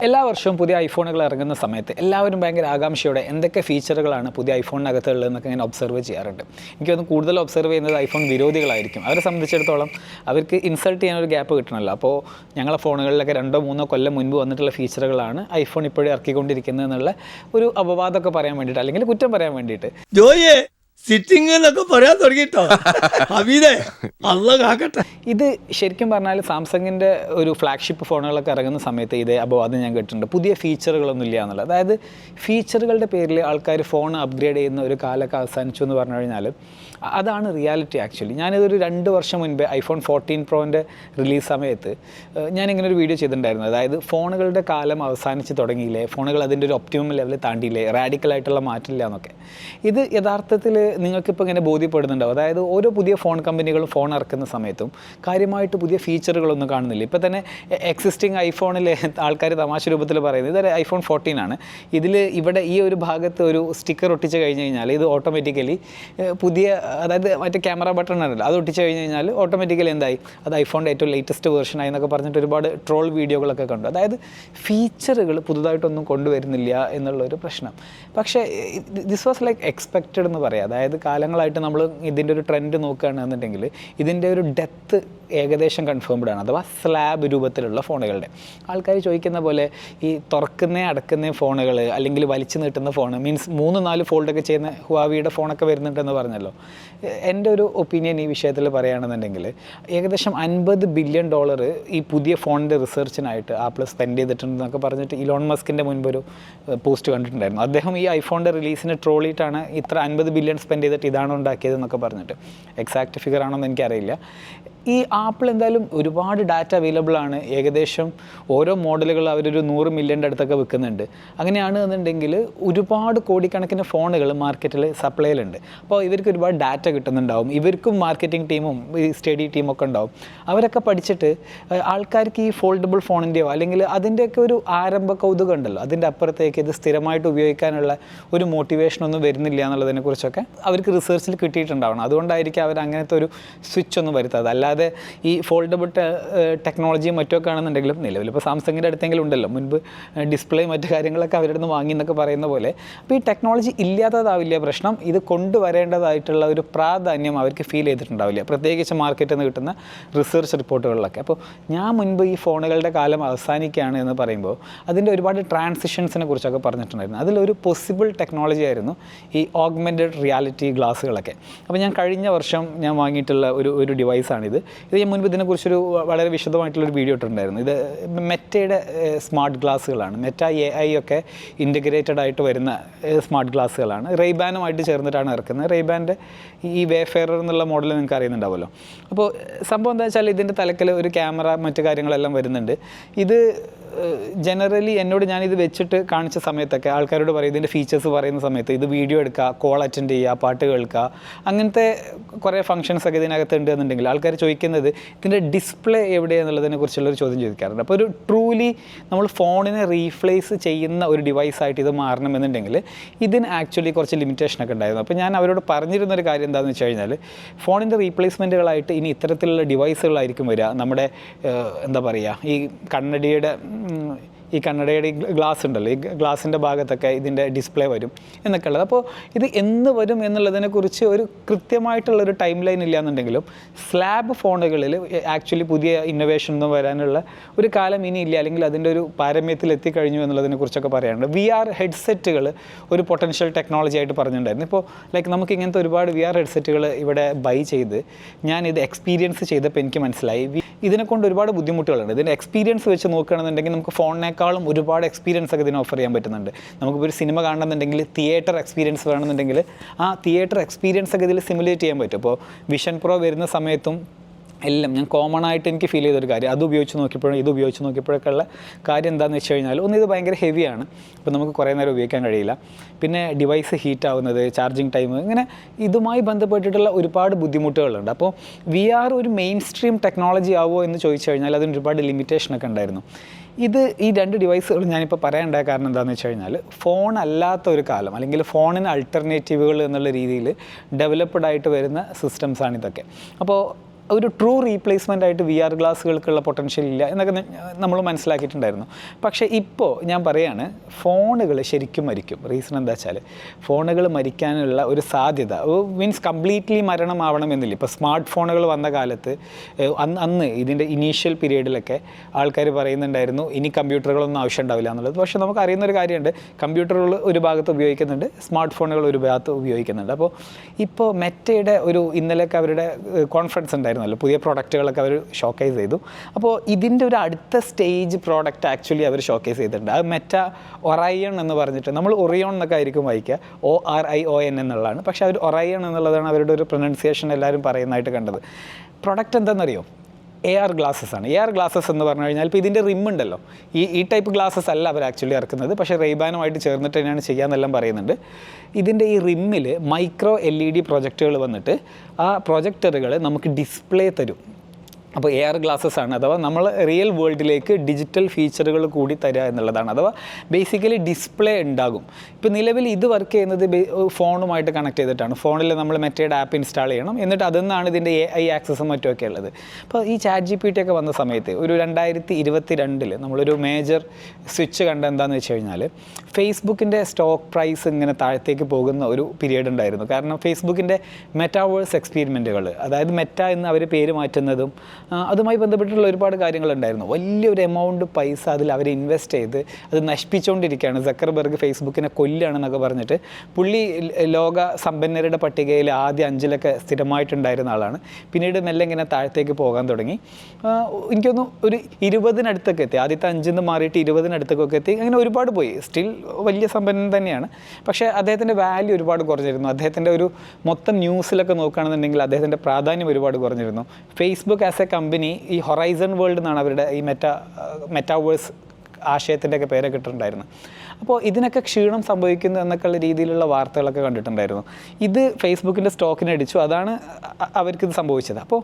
എല്ലാ വർഷവും പുതിയ ഐഫോണുകൾ ഇറങ്ങുന്ന സമയത്ത് എല്ലാവരും ഭയങ്കര ആകാംക്ഷയോടെ എന്തൊക്കെ ഫീച്ചറുകളാണ് പുതിയ ഐഫോണിനകത്ത് ഉള്ളതെന്നൊക്കെ ഇങ്ങനെ ഒബ്സർവ് ചെയ്യാറുണ്ട്. എനിക്ക് തോന്നുന്നു കൂടുതൽ ഒബ്സർവ് ചെയ്യുന്നത് ഐഫോൺ വിരോധികളായിരിക്കും. അവരെ സംബന്ധിച്ചിടത്തോളം അവർക്ക് ഇൻസൾട്ട് ചെയ്യാൻ ഒരു ഗ്യാപ്പ് കിട്ടണമല്ലോ. അപ്പോൾ ഞങ്ങളെ ഫോണുകളിലൊക്കെ രണ്ടോ മൂന്നോ കൊല്ലം മുൻപ് വന്നിട്ടുള്ള ഫീച്ചറുകളാണ് ഐഫോൺ ഇപ്പോഴും ഇറക്കിക്കൊണ്ടിരിക്കുന്നത് എന്നുള്ള ഒരു അപവാദമൊക്കെ പറയാൻ വേണ്ടിയിട്ട് അല്ലെങ്കിൽ കുറ്റം പറയാൻ വേണ്ടിയിട്ട്. ജോയെ സിറ്റിംഗ് എന്നൊക്കെ പറയാൻ തുടങ്ങിട്ടോ. അബീദേ അല്ല കാക്കട്ടെ. ഇത് ശരിക്കും പറഞ്ഞാൽ സാംസങ്ങിന്റെ ഒരു ഫ്ലാഗ്ഷിപ്പ് ഫോണുകളൊക്കെ ഇറങ്ങുന്ന സമയത്ത് ഇതേ അപവാദം ഞാൻ കേട്ടിട്ടുണ്ട്. പുതിയ ഫീച്ചറുകളൊന്നും ഇല്ല എന്നുള്ളത് അതായത് ഫീച്ചറുകളുടെ പേരിൽ ആൾക്കാർ ഫോൺ അപ്ഗ്രേഡ് ചെയ്യുന്ന ഒരു കാലമൊക്കെ അവസാനിച്ചു എന്ന് പറഞ്ഞു കഴിഞ്ഞാൽ അതാണ് റിയാലിറ്റി ആക്ച്വലി. ഞാനിതൊരു രണ്ട് വർഷം മുൻപേ ഐഫോൺ ഫോർട്ടീൻ പ്രോന്റെ റിലീസ് സമയത്ത് ഞാൻ ഇങ്ങനെ ഒരു വീഡിയോ ചെയ്തിട്ടുണ്ടായിരുന്നു. അതായത് ഫോണുകളുടെ കാലം അവസാനിച്ച് തുടങ്ങിയില്ലേ ഫോണുകൾ അതിന്റെ ഒരു ഒപ്റ്റിമം ലെവലിൽ താണ്ടിയില്ലേ റാഡിക്കലായിട്ടുള്ള മാറ്റില്ല എന്നൊക്കെ. ഇത് യഥാർത്ഥത്തിൽ നിങ്ങൾക്കിപ്പോൾ ഇങ്ങനെ ബോധ്യപ്പെടുന്നുണ്ടാവും. അതായത് ഓരോ പുതിയ ഫോൺ കമ്പനികളും ഫോൺ ഇറക്കുന്ന സമയത്തും കാര്യമായിട്ട് പുതിയ ഫീച്ചറുകളൊന്നും കാണുന്നില്ല. ഇപ്പോൾ തന്നെ എക്സിസ്റ്റിംഗ് ഐഫോണിലെ ആൾക്കാർ തമാശ രൂപത്തിൽ പറയുന്നത് ഇതൊരു ഐഫോൺ ഫോർട്ടീൻ ആണ്. ഇതിൽ ഇവിടെ ഈ ഒരു ഭാഗത്ത് ഒരു സ്റ്റിക്കർ ഒട്ടിച്ച് കഴിഞ്ഞ് കഴിഞ്ഞാൽ ഇത് ഓട്ടോമാറ്റിക്കലി പുതിയ അതായത് മറ്റേ ക്യാമറ ബട്ടൺ ഉണ്ടല്ലോ അത് ഒട്ടിച്ച് കഴിഞ്ഞ് കഴിഞ്ഞാൽ ഓട്ടോമാറ്റിക്കലി എന്തായി? അത് ഐഫോണിന്റെ ഏറ്റവും ലേറ്റസ്റ്റ് വേർഷൻ ആയി എന്നൊക്കെ പറഞ്ഞിട്ട് ഒരുപാട് ട്രോൾ വീഡിയോകളൊക്കെ കണ്ടു. അതായത് ഫീച്ചറുകൾ പുതുതായിട്ടൊന്നും കൊണ്ടുവരുന്നില്ല എന്നുള്ളൊരു പ്രശ്നം. പക്ഷേ ദിസ് വാസ് ലൈക്ക് എക്സ്പെക്റ്റഡ് എന്ന് പറയാം. അതായത് കാലങ്ങളായിട്ട് നമ്മൾ ഇതിന്റെ ഒരു ട്രെൻഡ് നോക്കുകയാണെന്നുണ്ടെങ്കിൽ ഇതിന്റെ ഒരു ഡെത്ത് ഏകദേശം കൺഫേംഡ് ആണ്. അഥവാ സ്ലാബ് രൂപത്തിലുള്ള ഫോണുകളുടെ. ആൾക്കാർ ചോദിക്കുന്ന പോലെ ഈ തുറക്കുന്ന അടക്കുന്ന ഫോണുകൾ അല്ലെങ്കിൽ വലിച്ചു നീട്ടുന്ന ഫോൺ മീൻസ് മൂന്ന് നാല് ഫോൾഡൊക്കെ ചെയ്യുന്ന ഹുവാവിയുടെ ഫോണൊക്കെ വരുന്നുണ്ടെന്ന് പറഞ്ഞല്ലോ. എന്റെ ഒരു ഒപ്പീനിയൻ ഈ വിഷയത്തിൽ പറയുകയാണെന്നുണ്ടെങ്കിൽ ഏകദേശം അൻപത് ബില്യൺ ഡോളർ ഈ പുതിയ ഫോണിന്റെ റിസർച്ചിനായിട്ട് ആപ്പിൾ സ്പെൻഡ് ചെയ്തിട്ടുണ്ട് എന്നൊക്കെ പറഞ്ഞിട്ട് ഇലോൺ മസ്കിന്റെ മുൻപ് ഒരു പോസ്റ്റ് കണ്ടിട്ടുണ്ടായിരുന്നു. അദ്ദേഹം ഈ ഐഫോണിന്റെ റിലീസിന് ട്രോളിയിട്ടാണ് ഇത്ര അൻപത് ബില്യൺ സ്പെൻഡ് ചെയ്തിട്ട് ഇതാണ് ഉണ്ടാക്കിയത് എന്നൊക്കെ പറഞ്ഞിട്ട്. എക്സാക്ട് ഫിഗർ ആണോന്ന് എനിക്കറിയില്ല. ഈ ആപ്പിൾ എന്തായാലും ഒരുപാട് ഡാറ്റ അവൈലബിൾ ആണ്. ഏകദേശം ഓരോ മോഡലുകൾ അവരൊരു നൂറ് മില്യന്റെ അടുത്തൊക്കെ വിൽക്കുന്നുണ്ട്. അങ്ങനെയാണ് എന്നുണ്ടെങ്കിൽ ഒരുപാട് കോടിക്കണക്കിന് ഫോണുകൾ മാർക്കറ്റിൽ സപ്ലൈയിലുണ്ട്. അപ്പോൾ ഇവർക്ക് ഒരുപാട് ഡാറ്റ കിട്ടുന്നുണ്ടാവും. ഇവർക്കും മാർക്കറ്റിംഗ് ടീമും സ്റ്റഡി ഒക്കെ ഉണ്ടാവും. അവരൊക്കെ പഠിച്ചിട്ട് ആൾക്കാർക്ക് ഈ ഫോൾഡബിൾ ഫോണിന്റെയോ അല്ലെങ്കിൽ അതിന്റെയൊക്കെ ഒരു ആരംഭ കൗതുകം ഉണ്ടല്ലോ. അതിന്റെ അപ്പുറത്തേക്ക് ഇത് സ്ഥിരമായിട്ട് ഉപയോഗിക്കാനുള്ള ഒരു മോട്ടിവേഷൻ ഒന്നും വരുന്നില്ല എന്നുള്ളതിനെക്കുറിച്ചൊക്കെ അവർക്ക് റിസർച്ചിൽ കിട്ടിയിട്ടുണ്ടാവണം. അതുകൊണ്ടായിരിക്കും അവർ അങ്ങനത്തെ ഒരു സ്വിച്ച് ഒന്നും വരുത്താതെ അല്ലാതെ ഈ ഫോൾഡബിൾ ടെക്നോളജിയും മറ്റൊക്കെ ആണെന്നുണ്ടെങ്കിലും നിലവിൽ ഇപ്പോൾ സാംസങ്ങിന്റെ അടുത്തെങ്കിലും ഉണ്ടല്ലോ. മുൻപ് ഡിസ്പ്ലേ മറ്റു കാര്യങ്ങളൊക്കെ അവരുടെ നിന്ന് വാങ്ങി എന്നൊക്കെ പറയുന്ന പോലെ. അപ്പോൾ ഈ ടെക്നോളജി ഇല്ലാത്തതാവില്ല പ്രശ്നം. ഇത് കൊണ്ടുവരേണ്ടതായിട്ടുള്ള ഒരു പ്രാധാന്യം അവർക്ക് ഫീൽ ചെയ്തിട്ടുണ്ടാവില്ല. പ്രത്യേകിച്ച് മാർക്കറ്റിൽ നിന്ന് കിട്ടുന്ന റിസർച്ച് റിപ്പോർട്ടുകളിലൊക്കെ അപ്പോൾ ഞാൻ മുൻപ് ഈ ഫോണുകളുടെ കാലം അവസാനിക്കുകയാണ് എന്ന് പറയുമ്പോൾ അതിന്റെ ഒരുപാട് ട്രാൻസിഷൻസിനെ കുറിച്ചൊക്കെ പറഞ്ഞിട്ടുണ്ടായിരുന്നു. അതിലൊരു പോസിബിൾ ടെക്നോളജി ആയിരുന്നു ഈ ഓഗ്മെന്റഡ് റിയാലിറ്റി ഗ്ലാസ്സുകളൊക്കെ അപ്പോൾ ഞാൻ കഴിഞ്ഞ വർഷം ഞാൻ വാങ്ങിയിട്ടുള്ള ഒരു ഒരു ഡിവൈസാണിത് ഇത് ഞാൻ മുൻപ് ഇതിനെക്കുറിച്ചൊരു വളരെ വിശദമായിട്ടുള്ളൊരു വീഡിയോ ഇട്ടുണ്ടായിരുന്നു ഇത് മെറ്റയുടെ സ്മാർട്ട് ഗ്ലാസ്സുകളാണ് മെറ്റ എ ഐ ഒക്കെ ഇന്റഗ്രേറ്റഡ് ആയിട്ട് വരുന്ന സ്മാർട്ട് ഗ്ലാസ്സുകളാണ് റെയ്ബാനുമായിട്ട് ചേർന്നിട്ടാണ് ഇറക്കുന്നത്. റെയ്ബാന്റെ വേഫെയറർ എന്നുള്ള മോഡൽ നിങ്ങൾക്ക് അറിയുന്നുണ്ടാവുമല്ലോ. അപ്പോൾ സംഭവം എന്താ വെച്ചാൽ ഇതിന്റെ തലക്കൽ ഒരു ക്യാമറ മറ്റു കാര്യങ്ങളെല്ലാം വരുന്നുണ്ട്. ഇത് ജനറലി എന്നോട് ഞാനിത് വെച്ചിട്ട് കാണിച്ച സമയത്തൊക്കെ ആൾക്കാരോട് പറയും ഇതിന്റെ ഫീച്ചേഴ്സ് പറയുന്ന സമയത്ത് ഇത് വീഡിയോ എടുക്കുക കോൾ അറ്റൻഡ് ചെയ്യുക പാട്ട് കേൾക്കുക അങ്ങനത്തെ കുറേ ഫങ്ഷൻസ് ഒക്കെ ഇതിനകത്ത് ഉണ്ട് എന്നുണ്ടെങ്കിൽ ആൾക്കാർ ചോദിക്കുന്നത് ഇതിന്റെ ഡിസ്പ്ലേ എവിടെയെന്നുള്ളതിനെ കുറിച്ചുള്ളൊരു ചോദ്യം ചോദിക്കാറുണ്ട്. അപ്പോൾ ഒരു ട്രൂലി നമ്മൾ ഫോണിനെ റീപ്ലേസ് ചെയ്യുന്ന ഒരു ഡിവൈസായിട്ട് ഇത് മാറണമെന്നുണ്ടെങ്കിൽ ഇതിന് ആക്ച്വലി കുറച്ച് ലിമിറ്റേഷനൊക്കെ ഉണ്ടായിരുന്നു. അപ്പോൾ ഞാൻ അവരോട് പറഞ്ഞിരുന്നൊരു കാര്യം എന്താണെന്ന് വെച്ച് കഴിഞ്ഞാൽ ഫോണിന്റെ റീപ്ലേസ്മെന്റുകളായിട്ട് ഇനി ഇത്തരത്തിലുള്ള ഡിവൈസുകളായിരിക്കും വരിക. നമ്മുടെ എന്താ പറയുക ഈ കണ്ണടിയുടെ 嗯 ഈ കണ്ണടയുടെ ഗ്ലാസ് ഉണ്ടല്ലോ ഈ ഗ്ലാസിന്റെ ഭാഗത്തൊക്കെ ഇതിന്റെ ഡിസ്പ്ലേ വരും എന്നൊക്കെ ഉള്ളത് അപ്പോൾ ഇത് എന്ന് വരും എന്നുള്ളതിനെക്കുറിച്ച് ഒരു കൃത്യമായിട്ടുള്ള ഒരു ടൈം ലൈൻ ഇല്ല എന്നുണ്ടെങ്കിലും സ്ലാബ് ഫോണുകളിൽ ആക്ച്വലി പുതിയ ഇന്നോവേഷൻ ഒന്നും വരാനുള്ള ഒരു കാലം ഇനി ഇല്ല. അല്ലെങ്കിൽ അതിന്റെ ഒരു പാരമ്യത്തിൽ എത്തിക്കഴിഞ്ഞു എന്നുള്ളതിനെ കുറിച്ചൊക്കെ പറയാനുണ്ട്. വി ആർ ഹെഡ്സെറ്റുകൾ ഒരു പൊട്ടൻഷ്യൽ ടെക്നോളജി ആയിട്ട് പറഞ്ഞിട്ടുണ്ടായിരുന്നു. ഇപ്പോൾ ലൈക്ക് നമുക്ക് ഇങ്ങനത്തെ ഒരുപാട് വി ആർ ഹെഡ്സെറ്റുകൾ ഇവിടെ ബൈ ചെയ്ത് ഞാൻ ഇത് എക്സ്പീരിയൻസ് ചെയ്തപ്പോൾ എനിക്ക് മനസ്സിലായി. ഇതിനെക്കൊണ്ട് ഇതിനെ കൊണ്ട് ഒരുപാട് ബുദ്ധിമുട്ടുകളുണ്ട്. ഇതിന്റെ എക്സ്പീരിയൻസ് വെച്ച് നോക്കുകയാണെന്നുണ്ടെങ്കിൽ നമുക്ക് ഫോണിനേക്കാളും ഒരുപാട് എക്സ്പീരിയൻസ് ഒക്കെ ഇതിന് ഓഫർ ചെയ്യാൻ പറ്റുന്നുണ്ട്. നമുക്കിപ്പോൾ ഒരു സിനിമ കാണണമെന്നുണ്ടെങ്കിൽ തിയേറ്റർ എക്സ്പീരിയൻസ് വേണമെന്നുണ്ടെങ്കിൽ ആ തിയേറ്റർ എക്സ്പീരിയൻസ് ഒക്കെ ഇതിൽ സിമുലേറ്റ് ചെയ്യാൻ പറ്റും. അപ്പോൾ വിഷൻ പ്രോ വരുന്ന സമയത്തും എല്ലാം ഞാൻ കോമൺ ആയിട്ട് എനിക്ക് ഫീൽ ചെയ്തൊരു കാര്യം അത് ഉപയോഗിച്ച് നോക്കിയപ്പോഴും ഇത് ഉപയോഗിച്ച് നോക്കിയപ്പോഴൊക്കെ ഉള്ള കാര്യം എന്താണെന്ന് വെച്ച് കഴിഞ്ഞാൽ ഒന്ന് ഇത് ഭയങ്കര ഹെവിയാണ് അപ്പോൾ നമുക്ക് കുറേ നേരം ഉപയോഗിക്കാൻ കഴിയില്ല. പിന്നെ ഡിവൈസ് ഹീറ്റ് ആവുന്നത് ചാർജിങ് ടൈം ഇങ്ങനെ ഇതുമായി ബന്ധപ്പെട്ടിട്ടുള്ള ഒരുപാട് ബുദ്ധിമുട്ടുകളുണ്ട്. അപ്പോൾ വി ആർ ഒരു മെയിൻ സ്ട്രീം ടെക്നോളജി ആവുമോ എന്ന് ചോദിച്ചു കഴിഞ്ഞാൽ അതിന് ഒരുപാട് ലിമിറ്റേഷനൊക്കെ ഉണ്ടായിരുന്നു. ഇത് ഈ രണ്ട് ഡിവൈസുകൾ ഞാനിപ്പോൾ പറയാനുണ്ടായ കാരണം എന്താണെന്ന് വെച്ച് കഴിഞ്ഞാൽ ഫോൺ അല്ലാത്ത ഒരു കാലം അല്ലെങ്കിൽ ഫോണിന് അൾട്ടർനേറ്റീവുകൾ എന്നുള്ള രീതിയിൽ ഡെവലപ്ഡ് ആയിട്ട് വരുന്ന സിസ്റ്റംസാണ് ഇതൊക്കെ. അപ്പോൾ ഒരു ട്രൂ റീപ്ലേസ്മെന്റ് ആയിട്ട് വി ആർ ഗ്ലാസ്സുകൾക്കുള്ള പൊട്ടൻഷ്യൽ ഇല്ല എന്നൊക്കെ നമ്മൾ മനസ്സിലാക്കിയിട്ടുണ്ടായിരുന്നു. പക്ഷേ ഇപ്പോൾ ഞാൻ പറയാണ് ഫോണുകൾ ശരിക്കും മരിക്കും. റീസൺ എന്താ വെച്ചാൽ ഫോണുകൾ മരിക്കാനുള്ള ഒരു സാധ്യത മീൻസ് കംപ്ലീറ്റ്ലി മരണമാവണമെന്നില്ല. ഇപ്പോൾ സ്മാർട്ട് ഫോണുകൾ വന്ന കാലത്ത് അന്ന് അന്ന് ഇതിന്റെ ഇനീഷ്യൽ പീരീഡിലൊക്കെ ആൾക്കാർ പറയുന്നുണ്ടായിരുന്നു ഇനി കമ്പ്യൂട്ടറുകളൊന്നും ആവശ്യം ഉണ്ടാവില്ല എന്നുള്ളത്. പക്ഷേ നമുക്ക് അറിയുന്ന ഒരു കാര്യമുണ്ട് കമ്പ്യൂട്ടറുകൾ ഒരു ഭാഗത്ത് ഉപയോഗിക്കുന്നുണ്ട് സ്മാർട്ട് ഫോണുകൾ ഒരു ഭാഗത്ത് ഉപയോഗിക്കുന്നുണ്ട്. അപ്പോൾ ഇപ്പോൾ മെറ്റയുടെ ഒരു ഇന്നലെയൊക്കെ അവരുടെ കോൺഫറൻസ് ഉണ്ടായിരുന്നല്ലോ പുതിയ പ്രോഡക്റ്റുകളൊക്കെ അവർ ഷോക്കേസ് ചെയ്തു. അപ്പോൾ ഇതിന്റെ ഒരു അടുത്ത സ്റ്റേജ് പ്രോഡക്റ്റ് ആക്ച്വലി അവർ ഷോക്കേസ് ചെയ്തിട്ടുണ്ട്. അത് മെറ്റ ഒറയൺ എന്ന് പറഞ്ഞിട്ട് നമ്മൾ ഒറിയോൺ എന്നൊക്കെ ആയിരിക്കും വായിക്കുക. O R I O N എന്നുള്ളതാണ്. പക്ഷേ അവർ ഒറയൺ എന്നുള്ളതാണ് അവരുടെ ഒരു പ്രൊനൗൺസിയേഷൻ എല്ലാവരും പറയുന്നതായിട്ട് കണ്ടത്. പ്രൊഡക്റ്റ് എന്താണെന്നറിയോ? എ ആർ ഗ്ലാസ്സസ് ആണ്. എ ആർ ഗ്ലാസ്സസ് എന്ന് പറഞ്ഞു കഴിഞ്ഞാൽ ഇപ്പോൾ ഇതിന്റെ റിം ഉണ്ടല്ലോ. ഈ ഈ ടൈപ്പ് ഗ്ലാസ്സസ് അല്ല അവർ ആക്ച്വലി ഇറക്കുന്നത്. പക്ഷേ റെയ്ബാനുമായിട്ട് ചേർന്നിട്ട് തന്നെയാണ് ചെയ്യാമെന്നെല്ലാം പറയുന്നുണ്ട്. ഇതിന്റെ ഈ റിമ്മിൽ മൈക്രോ എൽ ഇ ഡി പ്രൊജക്റ്റുകൾ വന്നിട്ട് ആ പ്രൊജക്ടറുകൾ നമുക്ക് ഡിസ്പ്ലേ തരും. അപ്പോൾ എയർ ഗ്ലാസ്സസ് ആണ്. അഥവാ നമ്മൾ റിയൽ വേൾഡിലേക്ക് ഡിജിറ്റൽ ഫീച്ചറുകൾ കൂടി തരിക എന്നുള്ളതാണ്. അഥവാ ബേസിക്കലി ഡിസ്പ്ലേ ഉണ്ടാകും. ഇപ്പോൾ നിലവിൽ ഇത് വർക്ക് ചെയ്യുന്നത് ഫോണുമായിട്ട് കണക്ട് ചെയ്തിട്ടാണ്. ഫോണിൽ നമ്മൾ മെറ്റയുടെ ആപ്പ് ഇൻസ്റ്റാൾ ചെയ്യണം. എന്നിട്ട് അതിൽ നിന്നാണ് ഇതിന്റെ എ ഐ ആക്സസും മറ്റുമൊക്കെ ഉള്ളത്. അപ്പോൾ ഈ ചാറ്റ് ജി പി ടി ഒക്കെ വന്ന സമയത്ത് ഒരു രണ്ടായിരത്തി ഇരുപത്തി രണ്ടിൽ നമ്മളൊരു മേജർ സ്വിച്ച് കണ്ട എന്താണെന്ന് വെച്ച് കഴിഞ്ഞാൽ ഫേസ്ബുക്കിന്റെ സ്റ്റോക്ക് പ്രൈസ് ഇങ്ങനെ താഴത്തേക്ക് പോകുന്ന ഒരു പീരീഡ് ഉണ്ടായിരുന്നു. കാരണം ഫേസ്ബുക്കിന്റെ മെറ്റാവേഴ്സ് എക്സ്പീരിമെന്റുകൾ അതായത് മെറ്റ എന്ന് അവർ പേര് മാറ്റുന്നതും അതുമായി ബന്ധപ്പെട്ടുള്ള ഒരുപാട് കാര്യങ്ങളുണ്ടായിരുന്നു. വലിയൊരു എമൗണ്ട് പൈസ അതിൽ അവർ ഇൻവെസ്റ്റ് ചെയ്ത് അത് നശിപ്പിച്ചുകൊണ്ടിരിക്കുകയാണ് സക്കർബർഗ് ഫേസ്ബുക്കിനെ കൊല്ലുകയാണെന്നൊക്കെ പറഞ്ഞിട്ട് പുള്ളി ലോക സമ്പന്നരുടെ പട്ടികയിൽ ആദ്യ അഞ്ചിലൊക്കെ സ്ഥിരമായിട്ടുണ്ടായിരുന്ന ആളാണ്. പിന്നീട് മെല്ലെ ഇങ്ങനെ താഴത്തേക്ക് പോകാൻ തുടങ്ങി. എനിക്കൊന്ന് ഒരു ഇരുപതിനടുത്തൊക്കെ എത്തി. ആദ്യത്തെ അഞ്ചിൽ നിന്ന് മാറിയിട്ട് ഇരുപതിനടുത്തൊക്കെ എത്തി. അങ്ങനെ ഒരുപാട് പോയി. സ്റ്റിൽ വലിയ സമ്പന്നൻ തന്നെയാണ്. പക്ഷേ അദ്ദേഹത്തിന്റെ വാല്യൂ ഒരുപാട് കുറഞ്ഞിരുന്നു. അദ്ദേഹത്തിന്റെ ഒരു മൊത്തം ന്യൂസിലൊക്കെ നോക്കുകയാണെന്നുണ്ടെങ്കിൽ അദ്ദേഹത്തിന്റെ പ്രാധാന്യം ഒരുപാട് കുറഞ്ഞിരുന്നു. ഫേസ്ബുക്ക് ആസ് എ കമ്പനി ഈ ഹൊറൈസൺ വേൾഡ് എന്നാണ് അവരുടെ ഈ മെറ്റ മെറ്റാവേഴ്സ് ആശയത്തിന്റെ ഒക്കെ പേരൊക്കെ ഇട്ടിട്ടുണ്ടായിരുന്നു അപ്പോൾ ഇതിനൊക്കെ ക്ഷീണം സംഭവിക്കുന്നു എന്നൊക്കെ ഉള്ള രീതിയിലുള്ള വാർത്തകളൊക്കെ കണ്ടിട്ടുണ്ടായിരുന്നു. ഇത് ഫേസ്ബുക്കിന്റെ സ്റ്റോക്കിനെ അടിച്ചു. അതാണ് അവർക്കിത് സംഭവിച്ചത്. അപ്പോൾ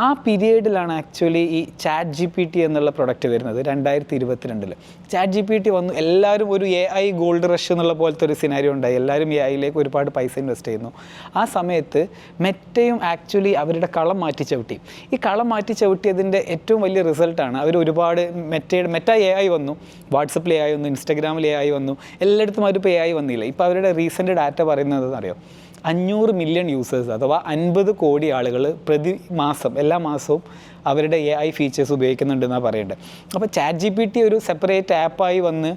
ആ പീരിയഡിലാണ് ആക്ച്വലി ഈ ചാറ്റ് ജി പി ടി എന്നുള്ള പ്രൊഡക്റ്റ് വരുന്നത് രണ്ടായിരത്തി ഇരുപത്തിരണ്ടിൽ ചാറ്റ് ജി പി ടി വന്നു എല്ലാവരും ഒരു എ ഐ ഗോൾഡ് റഷ് എന്നുള്ള പോലത്തെ ഒരു സിനാരിയോ ഉണ്ടായി. എല്ലാവരും എ ഐയിലേക്ക് ഒരുപാട് പൈസ ഇൻവെസ്റ്റ് ചെയ്യുന്നു. ആ സമയത്ത് മെറ്റയും ആക്ച്വലി അവരുടെ കളം മാറ്റി ചവിട്ടി. ഈ കളം മാറ്റി ചവിട്ടിയതിന്റെ ഏറ്റവും വലിയ റിസൾട്ടാണ് അവർ ഒരുപാട് മെറ്റയുടെ മെറ്റ എ ഐ വന്നു. വാട്സപ്പിൽ എ ഐ വന്നു ഇൻസ്റ്റാഗ്രാമിൽ എ ഐ വന്നു. എല്ലായിടത്തും അവരിപ്പോൾ എ ഐ വന്നില്ല. ഇപ്പോൾ അവരുടെ റീസെന്റ് ഡാറ്റ പറയുന്നത് അറിയോ? അഞ്ഞൂറ് മില്യൺ യൂസേഴ്സ് അഥവാ അൻപത് കോടി ആളുകൾ പ്രതി മാസം എല്ലാ മാസവും അവരുടെ എ ഐ ഫീച്ചേഴ്സ് ഉപയോഗിക്കുന്നുണ്ടെന്നാണ് പറയേണ്ടത് അപ്പോൾ ചാറ്റ് ജി പി ടി ഒരു സെപ്പറേറ്റ് ആപ്പായി വന്ന്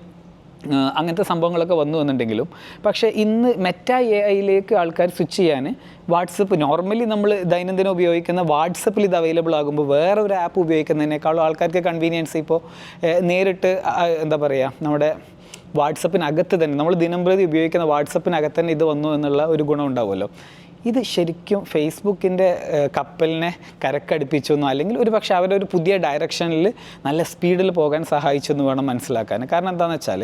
അങ്ങനത്തെ സംഭവങ്ങളൊക്കെ വന്നു എന്നുണ്ടെങ്കിലും പക്ഷേ ഇന്ന് മെറ്റ എ ഐയിലേക്ക് ആൾക്കാർ സ്വിച്ച് ചെയ്യാൻ വാട്സപ്പ് നോർമലി നമ്മൾ ദൈനംദിനം ഉപയോഗിക്കുന്ന വാട്സപ്പിൽ ഇത് അവൈലബിൾ ആകുമ്പോൾ വേറെ ഒരു ആപ്പ് ഉപയോഗിക്കുന്നതിനേക്കാളും ആൾക്കാർക്ക് കൺവീനിയൻസ് ഇപ്പോൾ നേരിട്ട് എന്താ പറയുക നമ്മുടെ വാട്സപ്പിനകത്ത് തന്നെ നമ്മൾ ദിനംപ്രതി ഉപയോഗിക്കുന്ന വാട്സപ്പിനകത്ത് തന്നെ ഇത് വന്നു എന്നുള്ള ഒരു ഗുണം ഉണ്ടാവുമല്ലോ. ഇത് ശരിക്കും ഫേസ്ബുക്കിന്റെ കപ്പലിനെ കരക്കടുപ്പിച്ചു എന്നോ അല്ലെങ്കിൽ ഒരു പക്ഷേ അവരൊരു പുതിയ ഡയറക്ഷനിൽ നല്ല സ്പീഡിൽ പോകാൻ സഹായിച്ചു എന്ന് വേണം മനസ്സിലാക്കാൻ. കാരണം എന്താണെന്ന് വെച്ചാൽ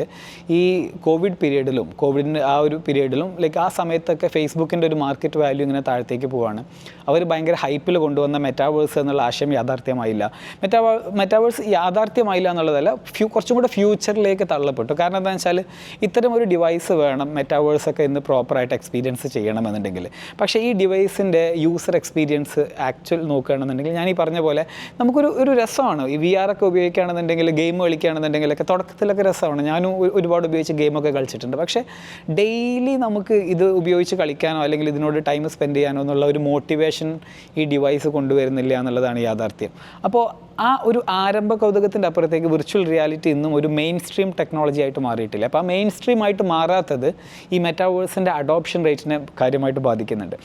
ഈ കോവിഡ് പീരീഡിലും കോവിഡിന്റെ ആ ഒരു പീരീഡിലും ലൈക്ക് ആ സമയത്തൊക്കെ ഫേസ്ബുക്കിന്റെ ഒരു മാർക്കറ്റ് വാല്യൂ ഇങ്ങനെ താഴത്തേക്ക് പോവാണ്. അവർ ഭയങ്കര ഹൈപ്പിൽ കൊണ്ടുവന്ന മെറ്റാവേഴ്സ് എന്നുള്ള ആശയം യാഥാർത്ഥ്യമായില്ല. മെറ്റാവ മെറ്റാവേഴ്സ് യാഥാർത്ഥ്യമായില്ല എന്നുള്ളതല്ല ഫ്യൂ കുറച്ചും കൂടെ ഫ്യൂച്ചറിലേക്ക് തള്ളപ്പെട്ടു. കാരണം എന്താണെന്ന് വെച്ചാൽ ഇത്തരം ഒരു ഡിവൈസ് വേണം മെറ്റാവേഴ്സൊക്കെ ഇന്ന് പ്രോപ്പറായിട്ട് എക്സ്പീരിയൻസ് ചെയ്യണമെന്നുണ്ടെങ്കിൽ. പക്ഷേ ഈ ഡിവൈസിന്റെ യൂസർ എക്സ്പീരിയൻസ് ആക്ച്വൽ നോക്കുകയാണെന്നുണ്ടെങ്കിൽ ഞാൻ ഈ പറഞ്ഞ പോലെ നമുക്കൊരു ഒരു രസമാണ്. ഈ വി ആർ ഒക്കെ ഉപയോഗിക്കുകയാണെന്നുണ്ടെങ്കിൽ ഗെയിം കളിക്കുകയാണെന്നുണ്ടെങ്കിലൊക്കെ തുടക്കത്തിലൊക്കെ രസമാണ്. ഞാനും ഒരുപാട് ഉപയോഗിച്ച് ഗെയിമൊക്കെ കളിച്ചിട്ടുണ്ട്. പക്ഷേ ഡെയിലി നമുക്ക് ഇത് ഉപയോഗിച്ച് കളിക്കാനോ അല്ലെങ്കിൽ ഇതിനോട് ടൈം സ്പെൻഡ് ചെയ്യാനോ എന്നുള്ള ഒരു മോട്ടിവേഷൻ ഈ ഡിവൈസ് കൊണ്ടുവരുന്നില്ല എന്നുള്ളതാണ് യാഥാർത്ഥ്യം. അപ്പോൾ ആ ഒരു ആരംഭ കൗതുകത്തിന്റെ അപ്പുറത്തേക്ക് വിർച്വൽ റിയാലിറ്റി ഇന്നും ഒരു മെയിൻ സ്ട്രീം ടെക്നോളജി ആയിട്ട് മാറിയിട്ടില്ല. അപ്പോൾ ആ മെയിൻ സ്ട്രീം ആയിട്ട് മാറാത്തത് ഈ മെറ്റാവേഴ്സിന്റെ അഡോപ്ഷൻ റേറ്റിനെ കാര്യമായിട്ട് ബാധിക്കുന്നുണ്ട്.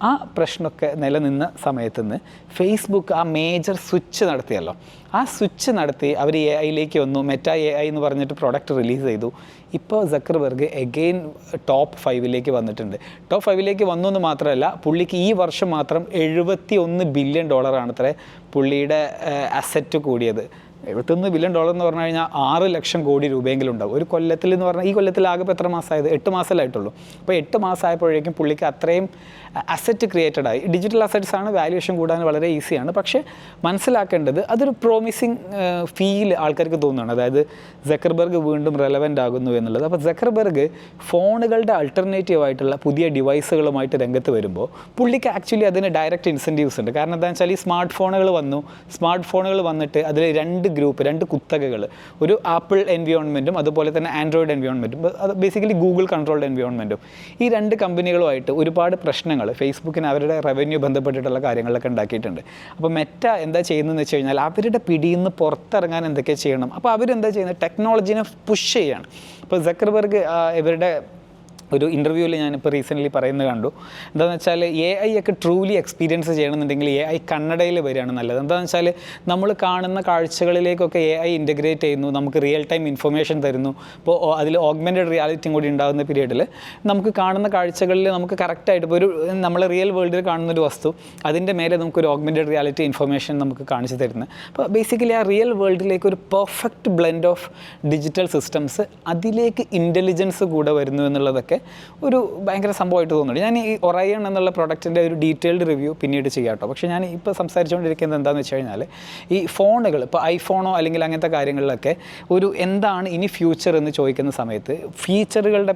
ആ പ്രശ്നമൊക്കെ നിലനിന്ന സമയത്ത് നിന്ന് ഫേസ്ബുക്ക് ആ മേജർ സ്വിച്ച് നടത്തിയല്ലോ. ആ സ്വിച്ച് നടത്തി അവർ എ ഐയിലേക്ക് വന്നു. മെറ്റ എ ഐ എന്ന് പറഞ്ഞിട്ട് പ്രൊഡക്റ്റ് റിലീസ് ചെയ്തു. ഇപ്പോൾ സക്കർബർഗ് എഗെയിൻ ടോപ്പ് ഫൈവിലേക്ക് വന്നിട്ടുണ്ട്. ടോപ്പ് ഫൈവിലേക്ക് വന്നു എന്ന് മാത്രമല്ല പുള്ളിക്ക് ഈ വർഷം മാത്രം എഴുപത്തി ഒന്ന് ബില്യൺ ഡോളറാണ് അത്ര പുള്ളിയുടെ അസറ്റ് കൂടിയത്. എഴുപത്തൊന്ന് ബില്യൺ ഡോളർ എന്ന് പറഞ്ഞു കഴിഞ്ഞാൽ ആറ് ലക്ഷം കോടി രൂപയെങ്കിലും ഉണ്ടാവും. ഒരു കൊല്ലത്തിൽ എന്ന് പറഞ്ഞാൽ ഈ കൊല്ലത്തിൽ ആകെ ഇപ്പോൾ എത്ര മാസമായത്? എട്ട് മാസമല്ലായിട്ടുള്ളൂ അപ്പോൾ എട്ട് മാസമായപ്പോഴേക്കും പുള്ളിക്ക് അത്രയും അസറ്റ് ക്രിയേറ്റഡ് ആയി. ഡിജിറ്റൽ അസറ്റ്സ് ആണ് വാല്യുവേഷൻ കൂടാൻ വളരെ ഈസിയാണ് പക്ഷേ മനസ്സിലാക്കേണ്ടത് അതൊരു പ്രോമിസിങ് ഫീൽ ആൾക്കാർക്ക് തോന്നുകയാണ്. അതായത് ജക്കർബർഗ് വീണ്ടും റെലവന്റ് ആകുന്നു എന്നുള്ളത്. അപ്പോൾ ജക്കർബർഗ് ഫോണുകളുടെ അൾട്ടർനേറ്റീവ് ആയിട്ടുള്ള പുതിയ ഡിവൈസുകളുമായിട്ട് രംഗത്ത് വരുമ്പോൾ പുള്ളിക്ക് ആക്ച്വലി അതിന് ഡയറക്റ്റ് ഇൻസെന്റീവ്സ് ഉണ്ട്. കാരണം എന്താണെന്ന് വെച്ചാൽ ഈ സ്മാർട്ട് ഫോണുകൾ വന്നു. സ്മാർട്ട് ഫോണുകൾ വന്നിട്ട് അതിൽ രണ്ട് ഗ്രൂപ്പ് രണ്ട് കുത്തകകൾ. ഒരു ആപ്പിൾ എൻവിയോൺമെന്റും അതുപോലെ തന്നെ ആൻഡ്രോയിഡ് എൻവിയോൺമെന്റും അത് ബേസിക്കലി ഗൂഗിൾ കൺട്രോൾഡ് എൻവിയോൺമെന്റും ഈ രണ്ട് കമ്പനികളുമായിട്ട് ഒരുപാട് പ്രശ്നങ്ങൾ ഫേസ്ബുക്കിന് അവരുടെ റവന്യൂ ബന്ധപ്പെട്ടിട്ടുള്ള കാര്യങ്ങളൊക്കെ ഉണ്ടാക്കിയിട്ടുണ്ട്. അപ്പോൾ മെറ്റ എന്താ ചെയ്യുന്നതെന്ന് വെച്ച് കഴിഞ്ഞാൽ അവരുടെ പിടിയിൽ നിന്ന് പുറത്തിറങ്ങാൻ എന്തൊക്കെ ചെയ്യണം? അപ്പോൾ അവരെന്താ ചെയ്യുന്നത്? ടെക്നോളജിനെ പുഷ് ചെയ്യാണ്. ഇപ്പോൾ സക്കർബർഗ് ഇവരുടെ ഒരു ഇന്റർവ്യൂവിൽ ഞാനിപ്പോൾ റീസെന്റ്ലി പറയുന്നത് കണ്ടു. എന്താണെന്ന് വെച്ചാൽ എ ഐ ഒക്കെ ട്രൂലി എക്സ്പീരിയൻസ് ചെയ്യണമെന്നുണ്ടെങ്കിൽ എ ഐ കന്നഡയിൽ വരികയാണ് നല്ലത്. എന്താണെന്ന് വെച്ചാൽ നമ്മൾ കാണുന്ന കാഴ്ചകളിലേക്കൊക്കെ എ ഐ ഇന്റഗ്രേറ്റ് ചെയ്യുന്നു നമുക്ക് റിയൽ ടൈം ഇൻഫർമേഷൻ തരുന്നു. ഇപ്പോൾ അതിൽ ഓഗ്മെന്റഡ് റിയാലിറ്റിയും കൂടി ഉണ്ടാകുന്ന പീരീഡിൽ നമുക്ക് കാണുന്ന കാഴ്ചകളിൽ നമുക്ക് കറക്റ്റായിട്ട് ഇപ്പോൾ ഒരു നമ്മൾ റിയൽ വേൾഡിൽ കാണുന്ന ഒരു വസ്തു അതിന്റെ മേലെ നമുക്കൊരു ഓഗ്മെന്റഡ് റിയാലിറ്റി ഇൻഫർമേഷൻ നമുക്ക് കാണിച്ചു തരുന്നത്. അപ്പോൾ ബേസിക്കലി ആ റിയൽ വേൾഡിലേക്ക് ഒരു perfect blend of digital systems അതിലേക്ക് ഇന്റലിജൻസ് കൂടെ വരുന്നു എന്നുള്ളതൊക്കെ ഒരു ഭയങ്കര സംഭവമായിട്ട് തോന്നുന്നു ഞാൻ ഈ ഒറയൺ എന്നുള്ള പ്രൊഡക്റ്റിന്റെ ഒരു ഡീറ്റെയിൽഡ് റിവ്യൂ പിന്നീട് ചെയ്യാം കേട്ടോ. പക്ഷേ ഞാൻ ഇപ്പോൾ സംസാരിച്ചുകൊണ്ടിരിക്കുന്നത് എന്താണെന്ന് വെച്ച് കഴിഞ്ഞാൽ ഈ ഫോണുകൾ ഇപ്പോൾ ഐഫോണോ അല്ലെങ്കിൽ അങ്ങനത്തെ കാര്യങ്ങളിലൊക്കെ ഒരു എന്താണ് ഇനി ഫ്യൂച്ചർ എന്ന് ചോദിക്കുന്ന സമയത്ത് ഫീച്ചറുകളുടെ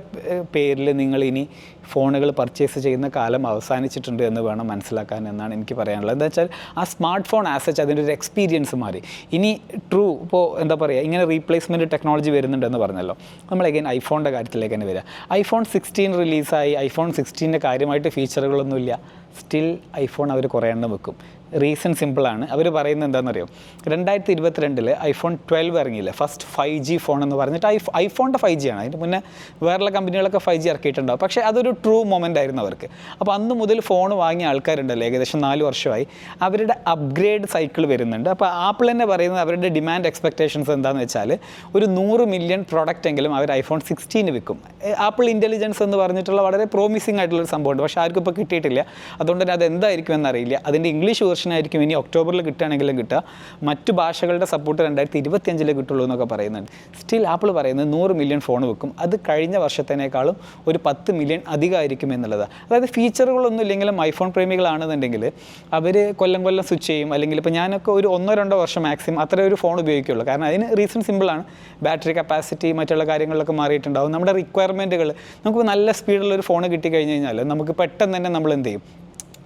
പേരിൽ നിങ്ങൾ ഇനി ഫോണുകൾ പർച്ചേസ് ചെയ്യുന്ന കാലം അവസാനിച്ചിട്ടുണ്ട് എന്ന് വേണം മനസ്സിലാക്കാൻ എന്നാണ് എനിക്ക് പറയാനുള്ളത്. എന്താ വെച്ചാൽ ആ സ്മാർട്ട് ഫോൺ ആസച്ച് അതിന്റെ ഒരു എക്സ്പീരിയൻസ് മാറി. ഇനി ട്രൂ ഇപ്പോൾ എന്താ പറയുക ഇങ്ങനെ റീപ്ലേസ്മെന്റ് ടെക്നോളജി വരുന്നുണ്ടെന്ന് പറഞ്ഞല്ലോ. നമ്മൾ അഗൈൻ ഐഫോണിന്റെ കാര്യത്തിലേക്ക് തന്നെ വരിക ഐഫോൺ സിക്സ്റ്റീൻ റിലീസായി ഐഫോൺ സിക്സ്റ്റീന്റെ കാര്യമായിട്ട് ഫീച്ചറുകളൊന്നുമില്ല സ്റ്റിൽ ഐഫോൺ അവർ കുറേ എണ്ണം വെക്കും. റീസൺ സിമ്പിളാണ് അവർ പറയുന്നത് എന്താണെന്നറിയോ? രണ്ടായിരത്തി ഇരുപത്തിരണ്ടിൽ ഐഫോൺ ട്വൽവ് ഇറങ്ങിയില്ല? ഫസ്റ്റ് ഫൈവ് ജി ഫോൺ എന്ന് പറഞ്ഞിട്ട് ഐ ഐഫോണിന്റെ ഫൈവ് ജി ആണ്. അതിന് മുന്നേ വേറെയുള്ള കമ്പനികളൊക്കെ ഫൈവ് ജി ഇറക്കിയിട്ടുണ്ടാവും. പക്ഷേ അതൊരു ട്രൂ മൊമെന്റ് ആയിരുന്നു അവർക്ക്. അപ്പോൾ അന്ന് മുതൽ ഫോൺ വാങ്ങിയ ആൾക്കാരുണ്ടല്ലോ ഏകദേശം നാല് വർഷമായി. അവരുടെ അപ്ഗ്രേഡ് സൈക്കിൾ വരുന്നുണ്ട്. അപ്പോൾ ആപ്പിൾ തന്നെ പറയുന്നത് അവരുടെ ഡിമാൻഡ് എക്സ്പെക്റ്റേഷൻസ് എന്താണെന്ന് വെച്ചാൽ ഒരു നൂറ് മില്യൺ പ്രൊഡക്റ്റ് എങ്കിലും അവർ ഐഫോൺ സിക്സ്റ്റീന് വിൽക്കും. ആപ്പിൾ ഇന്റലിജൻസ് എന്ന് പറഞ്ഞിട്ടുള്ള വളരെ പ്രോമിസിംഗ് ആയിട്ടുള്ളൊരു സംഭവമുണ്ട്. പക്ഷേ ആർക്കും ഇപ്പോൾ കിട്ടിയിട്ടില്ല. അതുകൊണ്ട് തന്നെ അത് എന്തായിരിക്കും എന്നറിയില്ല അതിന്റെ ഇംഗ്ലീഷ് വേർഷൻ ആയിരിക്കും ഇനി ഒക്ടോബറിൽ കിട്ടുകയാണെങ്കിലും കിട്ടുക. മറ്റു ഭാഷകളുടെ സപ്പോർട്ട് രണ്ടായിരത്തി ഇരുപത്തിയഞ്ചിലേ കിട്ടുള്ളൂ എന്നൊക്കെ പറയുന്നുണ്ട്. സ്റ്റിൽ ആപ്പിൾ പറയുന്നത് നൂറ് മില്യൺ ഫോൺ വെക്കും. അത് കഴിഞ്ഞ വർഷത്തേനേക്കാളും ഒരു പത്ത് മില്യൺ അധികമായിരിക്കും എന്നുള്ളതാണ് അതായത് ഫീച്ചറുകളൊന്നും ഇല്ലെങ്കിലും ഐഫോൺ പ്രേമികളാണെന്നുണ്ടെങ്കിൽ അവർ കൊല്ലം കൊല്ലം സ്വിച്ച് ചെയ്യും. അല്ലെങ്കിൽ ഇപ്പോൾ ഞാനൊക്കെ ഒരു ഒന്നോ രണ്ടോ വർഷം മാക്സിമം അത്ര ഒരു ഫോൺ ഉപയോഗിക്കുകയുള്ളൂ കാരണം അതിന് റീസൺ സിമ്പിളാണ് ബാറ്ററി കപ്പാസിറ്റി മറ്റുള്ള കാര്യങ്ങളിലൊക്കെ മാറിയിട്ടുണ്ടാവും. നമ്മുടെ റിക്വയർമെന്റുകൾ നമുക്ക് നല്ല സ്പീഡുള്ള ഒരു ഫോൺ കിട്ടി കഴിഞ്ഞ് കഴിഞ്ഞാൽ നമുക്ക് പെട്ടെന്ന് തന്നെ നമ്മൾ എന്ത് ചെയ്യും?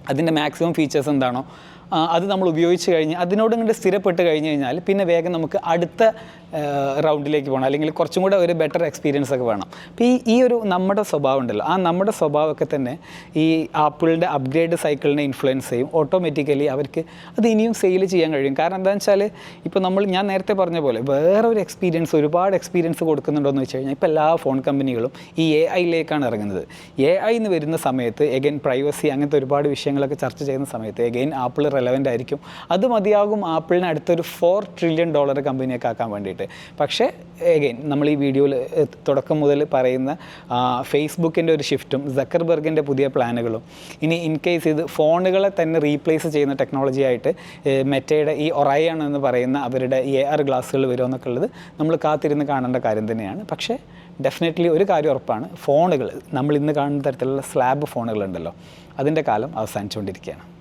അതിന്റെ മാക്സിമം ഫീച്ചേഴ്സ് എന്താണോ അത് നമ്മൾ ഉപയോഗിച്ച് കഴിഞ്ഞ് അതിനോട് ഇങ്ങോട്ട് സ്ഥിരപ്പെട്ട് കഴിഞ്ഞ് കഴിഞ്ഞാൽ പിന്നെ വേഗം നമുക്ക് അടുത്ത റൗണ്ടിലേക്ക് പോകണം. അല്ലെങ്കിൽ കുറച്ചും കൂടെ ഒരു ബെറ്റർ എക്സ്പീരിയൻസ് ഒക്കെ വേണം. അപ്പോൾ ഈ ഈ ഒരു നമ്മുടെ സ്വഭാവം ഉണ്ടല്ലോ. ആ നമ്മുടെ സ്വഭാവമൊക്കെ തന്നെ ഈ ആപ്പിളിന്റെ അപ്ഗ്രേഡ് സൈക്കിളിനെ ഇൻഫ്ലുവൻസ് ചെയ്യും. ഓട്ടോമാറ്റിക്കലി അവർക്ക് അത് ഇനിയും സെയിൽ ചെയ്യാൻ കഴിയും. കാരണം എന്താണെന്ന് വെച്ചാൽ ഇപ്പോൾ നമ്മൾ ഞാൻ നേരത്തെ പറഞ്ഞ പോലെ വേറെ ഒരു എക്സ്പീരിയൻസ് ഒരുപാട് എക്സ്പീരിയൻസ് കൊടുക്കുന്നുണ്ടോ എന്ന് വെച്ച് കഴിഞ്ഞാൽ ഇപ്പോൾ എല്ലാ ഫോൺ കമ്പനികളും ഈ എ ഐയിലേക്കാണ് ഇറങ്ങുന്നത്. എ ഐ എന്ന് വരുന്ന സമയത്ത് എഗൈൻ പ്രൈവസി അങ്ങനത്തെ ഒരുപാട് വിഷയങ്ങളൊക്കെ ചർച്ച ചെയ്യുന്ന സമയത്ത് എഗൈൻ ആപ്പിൾ റെലവന്റ് ആയിരിക്കും. അത് മതിയാകും ആപ്പിളിന് അടുത്തൊരു ഫോർ ട്രില്യൺ ഡോളർ കമ്പനിയൊക്കെ ആക്കാൻ വേണ്ടിയിട്ട്. പക്ഷേ എഗെയിൻ നമ്മൾ ഈ വീഡിയോയിൽ തുടക്കം മുതൽ പറയുന്ന ഫേസ്ബുക്കിന്റെ ഒരു ഷിഫ്റ്റും സക്കർബർഗിന്റെ പുതിയ പ്ലാനുകളും ഇനി ഇൻ കേസ് ഇത് ഫോണുകളെ തന്നെ റീപ്ലേസ് ചെയ്യുന്ന ടെക്നോളജി ആയിട്ട് മെറ്റയുടെ ഈ ഒറയാണ് എന്ന് പറയുന്ന അവരുടെ എ ആർ ഗ്ലാസ്സുകൾ വരുമെന്നൊക്കെ ഉള്ളത് നമ്മൾ കാത്തിരുന്ന് കാണേണ്ട കാര്യം തന്നെയാണ്. പക്ഷേ ഡെഫിനറ്റ്ലി ഒരു കാര്യം ഉറപ്പാണ് ഫോണുകൾ നമ്മൾ ഇന്ന് കാണുന്ന തരത്തിലുള്ള സ്ലാബ് ഫോണുകളുണ്ടല്ലോ അതിന്റെ കാലം അവസാനിച്ചുകൊണ്ടിരിക്കുകയാണ്.